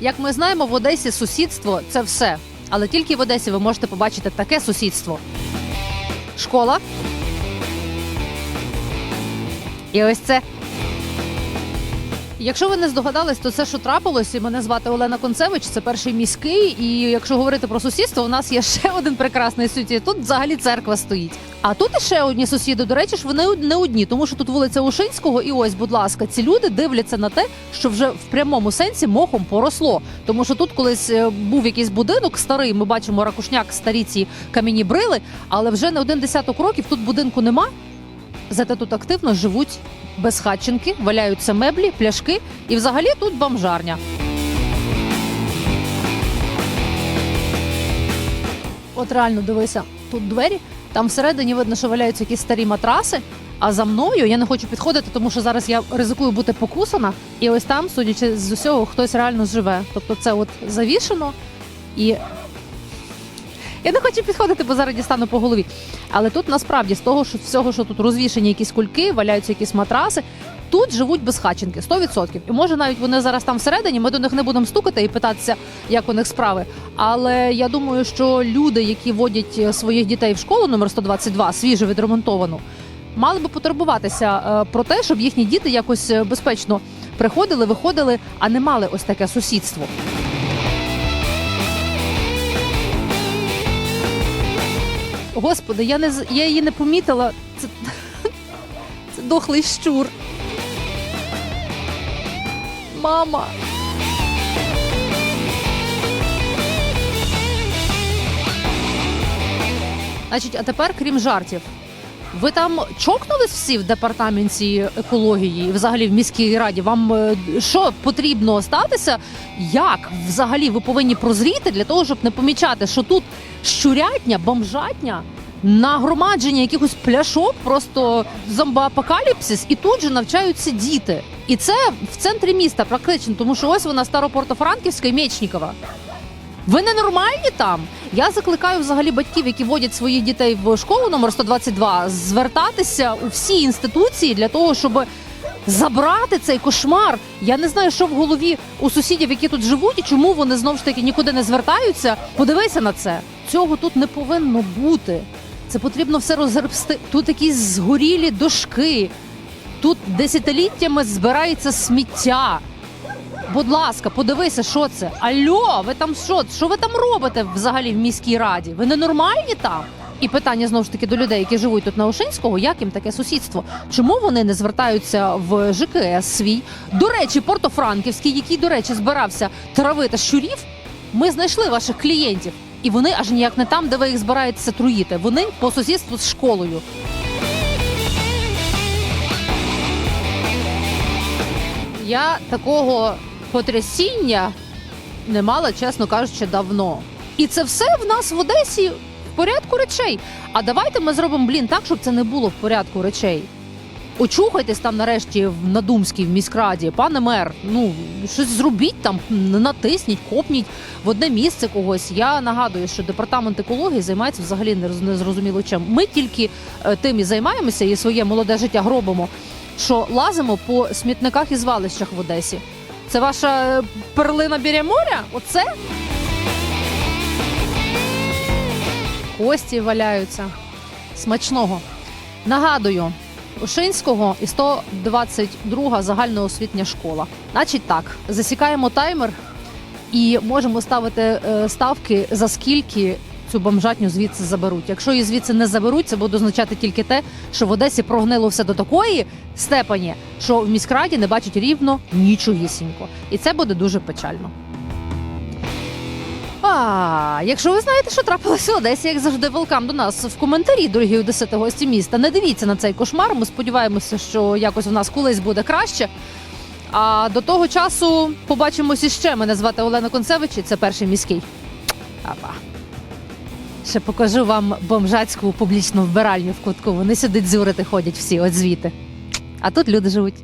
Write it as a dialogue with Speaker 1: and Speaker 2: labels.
Speaker 1: Як ми знаємо, в Одесі сусідство це все. Але тільки в Одесі ви можете побачити таке сусідство. Школа. І ось це. Якщо ви не здогадались, то це що трапилось, і мене звати Олена Концевич, це перший міський. І якщо говорити про сусідство, у нас є ще один прекрасний сусід. Тут взагалі церква стоїть. А тут іще одні сусіди. До речі ж, вони не одні, тому що тут вулиця Ушинського, і ось, будь ласка, ці люди дивляться на те, що вже в прямому сенсі мохом поросло. Тому що тут колись е, був якийсь будинок старий. Ми бачимо ракушняк, старі ці кам'яні брили, але вже не один десяток років тут будинку нема. Зате тут активно живуть безхатченки, валяються меблі, пляшки, і взагалі тут бомжарня. От реально дивися, тут двері, там всередині видно, що валяються якісь старі матраси. А за мною я не хочу підходити, тому що зараз я ризикую бути покусана. І ось там, судячи з усього, хтось реально живе. Тобто це от завішено і. Я не хочу підходити, бо зараз дістану по голові. Але тут насправді з того, що всього, що тут розвішені якісь кульки, валяються якісь матраси. Тут живуть безхатченки 100%. І може навіть вони зараз там всередині. Ми до них не будемо стукати і питатися, як у них справи. Але я думаю, що люди, які водять е, своїх дітей в школу номер 122, свіжо відремонтовану, мали би потурбуватися е, про те, щоб їхні діти якось е, безпечно приходили, виходили, а не мали ось таке сусідство. Господи, я не я її не помітила. Це, це дохлий щур. Мама. Значить, а тепер, крім жартів, ви там чокнулись всі в департаменті екології, взагалі в міській раді. Вам е, що потрібно статися? Як взагалі ви повинні прозріти для того, щоб не помічати, що тут щурятня, бомжатня, нагромадження якихось пляшок, просто зомбоапокаліпсис, і тут же навчаються діти. І це в центрі міста практично, тому що ось вона Старопортофранківська і Мечнікова. Ви ненормальні там. Я закликаю взагалі батьків, які водять своїх дітей в школу номер 122, звертатися у всі інституції для того, щоб забрати цей кошмар. Я не знаю, що в голові у сусідів, які тут живуть, і чому вони знову ж таки нікуди не звертаються. Подивися на це. Цього тут не повинно бути. Це потрібно все розгребсти. Тут якісь згорілі дошки. Тут десятиліттями збирається сміття. Будь ласка, подивися, що це. Альо, ви там що? Що ви там робите взагалі в міській раді? Ви ненормальні там? І питання знову ж таки до людей, які живуть тут на Ошинського, як їм таке сусідство? Чому вони не звертаються в ЖКС свій? До речі, Портофранківський, який, до речі, збирався травити щурів. Ми знайшли ваших клієнтів, і вони аж ніяк не там, де ви їх збираєтеся труїти. Вони по сусідству з школою. Я такого потрясіння не мала, чесно кажучи, давно. І це все в нас в Одесі в порядку речей. А давайте ми зробимо блін так, щоб це не було в порядку речей. Очухайтесь там нарешті в Надумській в міськраді, пане мер. Ну щось зробіть там, натисніть, копніть в одне місце когось. Я нагадую, що департамент екології займається взагалі не роз- незрозуміло чим. Ми тільки е, тим і займаємося і своє молоде життя гробимо, що лазимо по смітниках і звалищах в Одесі. Це ваша е, перлина біля моря? Оце? Кості валяються. Смачного. Нагадую, Ушинського і 122 загальноосвітня школа. Значить так, засікаємо таймер і можемо ставити е, ставки, за скільки цю бомжатню звідси заберуть. Якщо її звідси не заберуть, це буде означати тільки те, що в Одесі прогнило все до такої степені, що в міськраді не бачать рівно нічогісінько. І це буде дуже печально. А, якщо ви знаєте, що трапилося в Одесі, як завжди, велкам до нас в коментарі, дорогі одесити гості міста. Не дивіться на цей кошмар. Ми сподіваємося, що якось в нас колись буде краще. А до того часу побачимось іще. Мене звати Олена Концевич, і це перший міський. Апа. Ще покажу вам бомжацьку публічну вбиральню в кутку. Вони сюди дзюрити ходять всі, от звідти. А тут люди живуть.